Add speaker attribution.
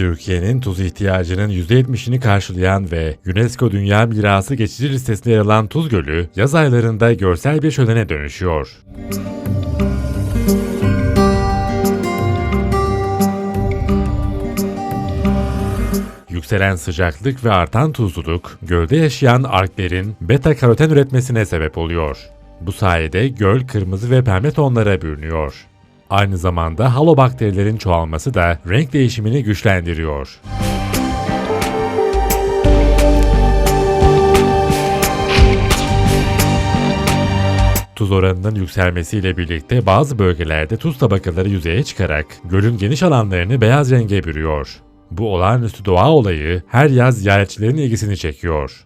Speaker 1: Türkiye'nin tuz ihtiyacının %70'ini karşılayan ve UNESCO Dünya Mirası geçici listesinde yer alan Tuz Gölü, yaz aylarında görsel bir şölene dönüşüyor. Yükselen sıcaklık ve artan tuzluluk, gölde yaşayan alglerin beta karoten üretmesine sebep oluyor. Bu sayede göl kırmızı ve pembe tonlara bürünüyor. Aynı zamanda halobakterilerin çoğalması da renk değişimini güçlendiriyor. Tuz oranının yükselmesiyle birlikte bazı bölgelerde tuz tabakaları yüzeye çıkarak gölün geniş alanlarını beyaz renge bürüyor. Bu olağanüstü doğa olayı her yaz ziyaretçilerin ilgisini çekiyor.